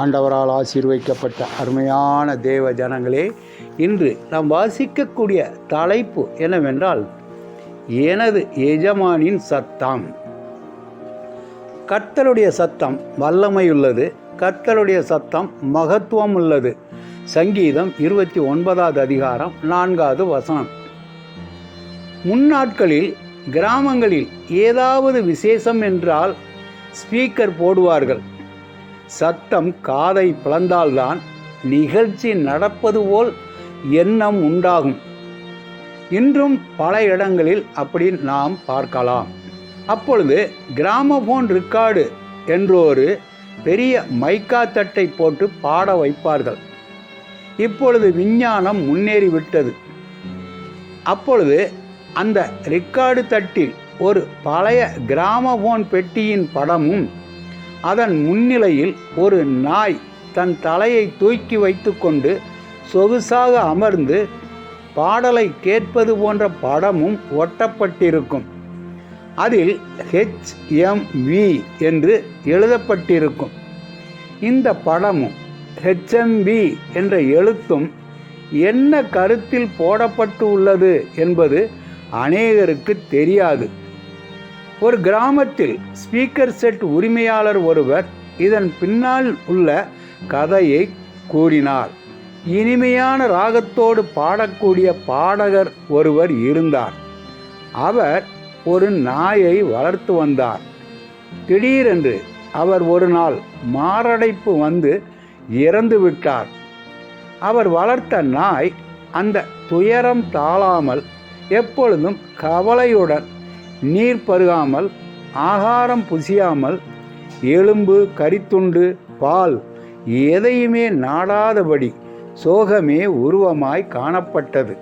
ஆண்டவரால் ஆசீர்வைக்கப்பட்ட அருமையான தேவ ஜனங்களே இன்று நாம் வாசிக்கக்கூடிய தலைப்பு என்னவென்றால் எனது எஜமானின் சத்தம். கர்த்தருடைய சத்தம் வல்லமை உள்ளது கர்த்தருடைய சத்தம் மகத்துவம் உள்ளது சங்கீதம் இருபத்தி ஒன்பதாவது அதிகாரம் நான்காவது வசனம். முன்னாட்களில் கிராமங்களில் ஏதாவது விசேஷம் என்றால் ஸ்பீக்கர் போடுவார்கள். சத்தம் காதை பிளந்தால்தான் நிகழ்ச்சி நடப்பது போல் எண்ணம் உண்டாகும். இன்றும் பல இடங்களில் அப்படி நாம் பார்க்கலாம். அப்பொழுது கிராமபோன் ரிக்கார்டு என்றொரு பெரிய மைக்கா தட்டை போட்டு பாட வைப்பார்கள். இப்பொழுது விஞ்ஞானம் முன்னேறிவிட்டது அப்பொழுது அந்த ரெக்கார்டு தட்டில் ஒரு பழைய கிராமபோன் பெட்டியின் படமும் அதன் முன்னிலையில் ஒரு நாய் தன் தலையை தூக்கி வைத்துக்கொண்டு சொகுசாக அமர்ந்து பாடலை கேட்பது போன்ற படமும் ஒட்டப்பட்டிருக்கும். அதில் ஹெச்எம்வி என்று எழுதப்பட்டிருக்கும். இந்த படமும் ஹெச்எம்பி என்ற எழுத்தும் என்ன கருத்தில் போடப்பட்டு உள்ளது என்பது அநேகருக்கு தெரியாது. ஒரு கிராமத்தில் ஸ்பீக்கர் செட் உரிமையாளர் ஒருவர் இதன் பின்னால் உள்ள கதையை கூறினார். இனிமையான ராகத்தோடு பாடக்கூடிய பாடகர் ஒருவர் இருந்தார். அவர் ஒரு நாயை வளர்த்து வந்தார். திடீரென்று அவர் ஒரு நாள் மாரடைப்பு வந்து இறந்து விட்டார். அவர் வளர்த்த நாய் அந்த துயரம் தாழாமல் எப்பொழுதும் கவலையுடன் நீர் பருகாமல் ஆகாரம் புசியாமல் எலும்பு கரித்துண்டு பால் எதையுமே நாடாதபடி சோகமே உருவமாய் காணப்பட்டது.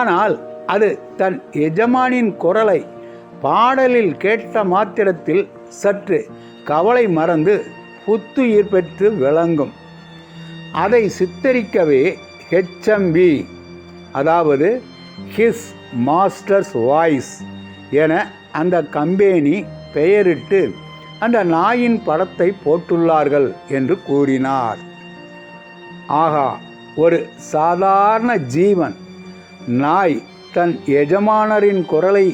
ஆனால் அது தன் எஜமானின் குரலை பாடலில் கேட்ட மாத்திரத்தில் சற்று கவலை மறந்து புத்துயிர் பெற்று விளங்கும். அதை சித்தரிக்கவே ஹெச்எம்பி அதாவது ஹிஸ் மாஸ்டர்ஸ் வாய்ஸ் என அந்த கம்பெனி பெயரிட்டு அந்த நாயின் படத்தை போட்டுள்ளார்கள் என்று கூறினார். ஆகா ஒரு சாதாரண ஜீவன். நாய் தன் எஜமானரின் குரலை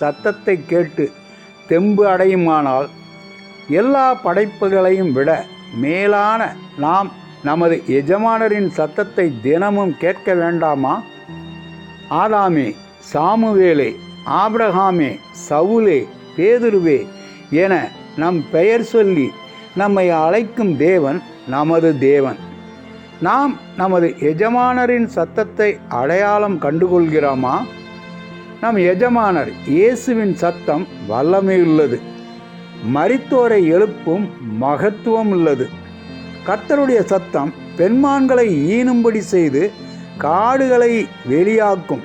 சத்தத்தை கேட்டு தெம்பு அடையுமானால் எல்லா படைப்புகளையும் விட மேலான நாம் நமது எஜமானரின் சத்தத்தை தினமும் கேட்க வேண்டாமா? ஆதாமே சாமுவேலே ஆபிரகாமே சவுலே பேதுருவே என நம் பெயர் சொல்லி நம்மை அழைக்கும் தேவன் நமது தேவன். நாம் நமது எஜமானரின் சத்தத்தை அடையாளம் கண்டுகொள்கிறோமா? நம் எஜமானர் இயேசுவின் சத்தம் வல்லமையுள்ளது. மரித்தோரை எழுப்பும் மகத்துவம் உள்ளது. கர்த்தருடைய சத்தம் பெண்மான்களை ஈனும்படி செய்து காடுகளை வெளியாக்கும்.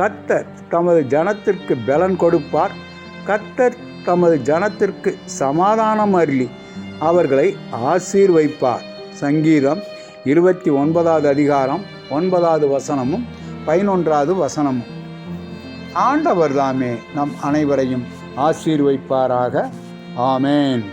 கத்தர் தமது ஜனத்திற்கு பலன் கொடுப்பார். கத்தர் தமது ஜனத்திற்கு சமாதானம் அருளி அவர்களை ஆசீர்வைப்பார். சங்கீதம் இருபத்தி ஒன்பதாவது அதிகாரம் ஒன்பதாவது வசனமும் பதினொன்றாவது வசனமும். ஆண்டவர் தாமே நம் அனைவரையும் ஆசீர்வைப்பாராக. ஆமேன்.